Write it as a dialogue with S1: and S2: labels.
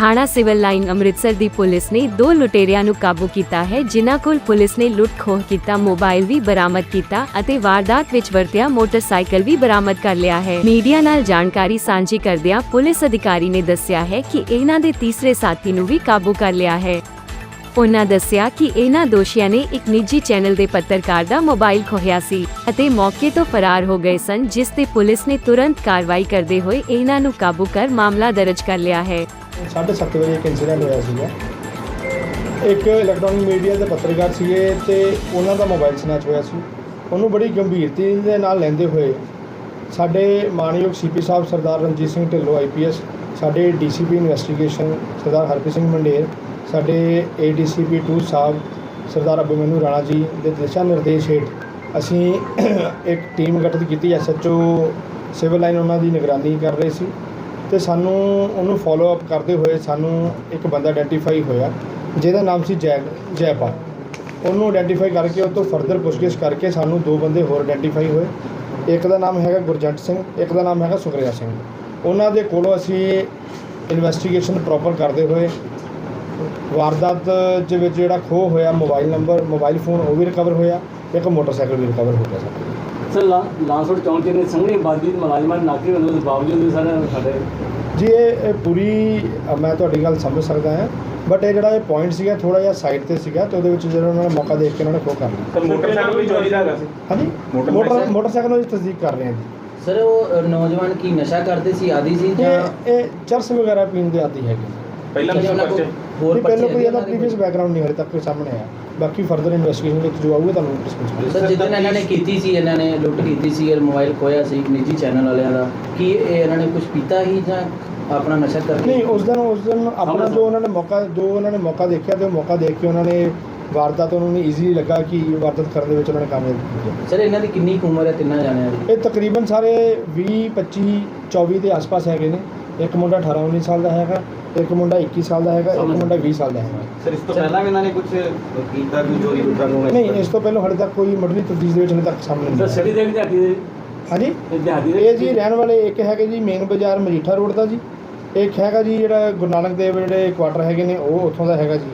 S1: ਥਾਣਾ civil line Amritsar ਦੀ police ਨੇ ਦੋ ਲੁਟੇਰਿਆਂ ਨੂੰ ਕਾਬੂ ਕੀਤਾ ਹੈ, ਜਿਨ੍ਹਾਂ ਕੋਲ ਪੁਲਿਸ ਨੇ ਲੁੱਟ ਖੋਹ ਕੀਤਾ, ਮੋਬਾਈਲ ਵੀ ਬਰਾਮਦ ਕੀਤਾ ਅਤੇ ਵਾਰਦਾਤ ਵਿੱਚ ਵਰਤਿਆ ਮੋਟਰਸਾਈਕਲ ਵੀ ਬਰਾਮਦ ਕਰ ਲਿਆ ਹੈ। ਮੀਡੀਆ ਨਾਲ ਜਾਣਕਾਰੀ ਸਾਂਝੀ ਕਰਦਿਆਂ ਪੁਲਿਸ ਅਧਿਕਾਰੀ ਨੇ ਦੱਸਿਆ ਹੈ ਕਿ ਇਹਨਾਂ ਦੇ ਤੀਸਰੇ ਸਾਥੀ ਨੂੰ ਵੀ ਕਾਬੂ ਕਰ ਲਿਆ ਹੈ। ਉਹਨਾਂ ਦੱਸਿਆ ਕਿ ਇਹਨਾਂ ਦੋਸ਼ੀਆਂ ਨੇ ਇੱਕ ਨਿੱਜੀ ਚੈਨਲ ਦੇ ਪੱਤਰਕਾਰ ਦਾ ਮੋਬਾਈਲ ਖੋਹਿਆ ਸੀ ਅਤੇ ਮੌਕੇ ਤੋਂ ਫਰਾਰ ਹੋ ਗਏ ਸਨ, ਜਿਸ ਤੇ ਪੁਲਿਸ ਨੇ ਤੁਰੰਤ ਕਾਰਵਾਈ ਕਰਦੇ ਹੋਏ ਇਹਨਾਂ ਨੂੰ ਕਾਬੂ ਕਰ ਮਾਮਲਾ ਦਰਜ ਕਰ ਲਿਆ ਹੈ।
S2: ਸਾਢੇ ਸੱਤ ਵਜੇ ਇੱਕ ਇਨਸੀਡੈਂਟ ਹੋਇਆ ਸੀਗਾ। ਇੱਕ ਇਲੈਕਟ੍ਰੋਨਿਕ ਮੀਡੀਆ ਦੇ ਪੱਤਰਕਾਰ ਸੀਗੇ ਤੇ ਉਹਨਾਂ ਦਾ ਮੋਬਾਈਲ ਸਨੈਚ ਹੋਇਆ ਸੀ। ਉਹਨੂੰ ਬੜੀ ਗੰਭੀਰਤੀ ਦੇ ਨਾਲ ਲੈਂਦੇ ਹੋਏ ਸਾਡੇ ਮਾਨਯੋਗ ਸੀਪੀ ਸਾਹਿਬ ਸਰਦਾਰ ਰਣਜੀਤ ਸਿੰਘ ਢਿੱਲੋਂ ਆਈਪੀਐਸ ਸਾਡੇ ਡੀਸੀਪੀ ਇਨਵੈਸਟੀਗੇਸ਼ਨ ਸਰਦਾਰ ਹਰਪ੍ਰੀਤ ਸਿੰਘ ਮੰਡੇਰ ਸਾਡੇ ਏਡੀਸੀਪੀ 2 ਸਾਹਿਬ, ਸਰਦਾਰ ਅਭਿਮਨੂ ਰਾਣਾ ਜੀ ਦੇ ਦਿਸ਼ਾ ਨਿਰਦੇਸ਼ ਹੇਠ ਅਸੀਂ ਇੱਕ ਟੀਮ ਗਠਿਤ ਕੀਤੀ ਐਸਐਚਓ ਸਿਵਲ ਲਾਈਨ ਉਹਨਾਂ ਦੀ ਨਿਗਰਾਨੀ ਕਰ ਰਹੇ ਸੀ ਤੇ ਸਾਨੂੰ ਉਹਨੂੰ ਫਾਲੋ ਅਪ ਕਰਦੇ ਹੋਏ ਸਾਨੂੰ ਇੱਕ ਬੰਦਾ ਆਇਡੈਂਟੀਫਾਈ ਹੋਇਆ, ਜਿਹਦਾ ਨਾਮ ਸੀ ਜੈ ਜੈਪਾਲ ਉਹਨੂੰ ਆਇਡੈਂਟੀਫਾਈ ਕਰਕੇ ਉਹ ਤੋਂ ਫਰਦਰ ਪੁੱਛਗਿੱਛ ਕਰਕੇ ਸਾਨੂੰ ਦੋ ਬੰਦੇ ਹੋਰ ਆਇਡੈਂਟੀਫਾਈ ਹੋਏ। ਇੱਕ ਦਾ ਨਾਮ ਹੈਗਾ ਗੁਰਜੰਟ ਸਿੰਘ, ਇੱਕ ਦਾ ਨਾਮ ਹੈਗਾ ਸੁਖਰਿਆ ਸਿੰਘ। ਉਹਨਾਂ ਦੇ ਕੋਲੋਂ ਅਸੀਂ ਇਨਵੈਸਟੀਗੇਸ਼ਨ ਪ੍ਰੋਪਰ ਕਰਦੇ ਹੋਏ ਵਾਰਦਾਤ ਦੇ ਵਿੱਚ ਜਿਹੜਾ ਖੋਹ ਹੋਇਆ ਮੋਬਾਈਲ ਨੰਬਰ ਮੋਬਾਈਲ ਫੋਨ ਉਹ ਵੀ ਰਿਕਵਰ ਹੋਇਆ ਇੱਕ ਮੋਟਰਸਾਈਕਲ ਵੀ ਰਿਕਵਰ ਹੋ ਗਿਆ
S3: ਸਰ। ਲਾ- ਲਾਂਸੋਟ ਚੌਂਕ ਦੇ ਸੰਘਣੀ ਆਬਾਦੀ ਦੇ ਮੁਲਾਜ਼ਮਾਂ ਨੇ ਨਾਕੇ ਬੰਦੇ ਦੇ ਬਾਵਜੂਦ ਵੀ ਸਾਡੇ ਸਾਡੇ
S2: ਜੀ ਇਹ ਪੂਰੀ ਮੈਂ ਤੁਹਾਡੀ ਗੱਲ ਸਮਝ ਸਕਦਾ ਹਾਂ ਬਟ ਇਹ ਜਿਹੜਾ ਇਹ ਪੁਆਇੰਟ ਸੀਗਾ ਥੋੜਾ ਜਿਹਾ ਸਾਈਡ ਤੇ ਸੀਗਾ ਤੇ ਉਹਦੇ ਵਿੱਚ ਜਿਹੜਾ ਉਹਨਾਂ ਨੇ ਮੌਕਾ ਦੇਖ ਕੇ ਉਹਨਾਂ ਨੇ ਖੋ ਕਰ ਲਿਆ।
S4: ਸਰ ਮੋਟਰਸਾਈਕਲ ਵੀ ਚੋਰੀ ਦਾ ਹੈਗਾ ਸੀ।
S2: ਹਾਂਜੀ? ਮੋਟਰ ਮੋਟਰਸਾਈਕਲ ਦੀ ਤਸਦੀਕ ਕਰ ਰਹੇ ਹਾਂ ਜੀ।
S5: ਸਰ ਉਹ ਨੌਜਵਾਨ ਕੀ ਨਸ਼ਾ ਕਰਦੇ ਸੀ ਆਦੀ ਸੀ ਜਾਂ
S2: ਇਹ ਇਹ ਚਰਸ ਵਗੈਰਾ ਪੀਣ ਦੇ ਆਦੀ ਹੈਗੇ।
S4: ਪਹਿਲਾਂ ਵੀ
S5: ਉਹਨਾਂ ਕੋਲ
S4: ਪਰਚੇ
S5: ਹੋਰ
S2: ਨਹੀਂ ਪਹਿਲਾਂ ਕੋਈ ਇਹਦਾ ਪ੍ਰੀਵੀਅਸ ਬੈਕਗ੍ਰਾਉਂਡ ਨਹੀਂ ਹਲੇ ਤੱਕ ਕੋਈ ਸਾਹਮਣੇ ਆਇਆ। ਬਾਕੀ ਫਰਦਰ ਇਨਵੈਸਟੀਗੇਸ਼ਨ ਵਿੱਚ ਜੋ ਆਊਗਾ ਤੁਹਾਨੂੰ ਡਿਸਕਸ ਕਰਾਂਗੇ।
S5: ਸਰ ਜਿੱਦਣ ਇਹਨਾਂ ਨੇ ਕੀਤੀ ਸੀ ਇਹਨਾਂ ਨੇ ਲੁੱਟ ਕੀਤੀ ਸੀ ਇਹ ਮੋਬਾਈਲ ਖੋਇਆ ਸੀ ਨਿੱਜੀ ਚੈਨਲ ਵਾਲਿਆਂ ਦਾ ਕੀ ਇਹ ਇਹਨਾਂ ਨੇ ਕੁਝ ਪੀਤਾ ਹੀ ਜਾਂ ਆਪਣਾ ਨਸ਼ਾ ਕਰਕੇ?
S2: ਨਹੀਂ ਉਸ ਦਿਨ ਉਸ ਦਿਨ ਆਪਣਾ ਜੋ ਉਹਨਾਂ ਨੇ ਮੌਕਾ ਜੋ ਉਹਨਾਂ ਨੇ ਮੌਕਾ ਦੇਖਿਆ ਤੇ ਉਹ ਮੌਕਾ ਦੇਖ ਕੇ ਉਹਨਾਂ ਨੇ ਵਾਰਦਾਤ ਉਹਨਾਂ ਨੂੰ ਈਜ਼ੀਲੀ ਲੱਗਾ ਕਿ ਇਹ ਵਾਰਦਾਤ ਕਰਨ ਦੇ ਵਿੱਚ ਉਹਨਾਂ ਨੇ ਕਾਮਯਾਬ ਕੀਤੀ
S5: ਸਰ ਇਹਨਾਂ ਦੀ ਕਿੰਨੀ ਉਮਰ ਹੈ? ਤਿੰਨਾਂ ਜਾਣਿਆਂ ਦੀ?
S2: ਇਹ ਤਕਰੀਬਨ ਸਾਰੇ 20 25 24 ਦੇ ਆਸ-ਪਾਸ ਹੈਗੇ ਨੇ। ਇੱਕ ਮੁੰਡਾ 18 19 ਸਾਲ ਦਾ ਹੈਗਾ ਇੱਕ ਮੁੰਡਾ 21 ਸਾਲ ਦਾ ਹੈਗਾ ਇੱਕ ਮੁੰਡਾ 20 ਸਾਲ ਦਾ ਹੈਗਾ।
S4: ਸਰ ਇਸ ਤੋਂ ਪਹਿਲਾਂ ਵੀ ਇਹਨਾਂ ਨੇ ਕੁਝ ਕੀਤਾ ਕੋਈ ਚੋਰੀ ਲੁੱਟਾਂ ਨੂੰ
S2: ਨਹੀਂ ਇਸ ਤੋਂ ਪਹਿਲਾਂ ਹਾਲੇ ਤੱਕ ਕੋਈ ਮੁੱਢਲੀ ਤਫਤੀਸ਼ ਦੇ ਵਿੱਚ ਹਲੇ ਤੱਕ ਸਾਹਮਣੇ
S3: ਸਰ
S2: ਨਹੀਂ
S3: ਸੜੀ ਦੇ ਦਿਹਾੜੀ ਦੇ
S2: ਹਾਂਜੀ ਇਹ ਜੀ ਰਹਿਣ ਵਾਲੇ ਇੱਕ ਹੈਗੇ ਜੀ ਮੇਨ ਬਾਜ਼ਾਰ ਮਜੀਠਾ ਰੋਡ ਦਾ ਜੀ। ਇੱਕ ਹੈਗਾ ਜੀ ਜਿਹੜਾ ਗੁਰੂ ਨਾਨਕ ਦੇਵ ਜਿਹੜੇ ਕੁਆਟਰ ਹੈਗੇ ਨੇ ਉਹ ਉੱਥੋਂ ਦਾ ਹੈਗਾ ਜੀ।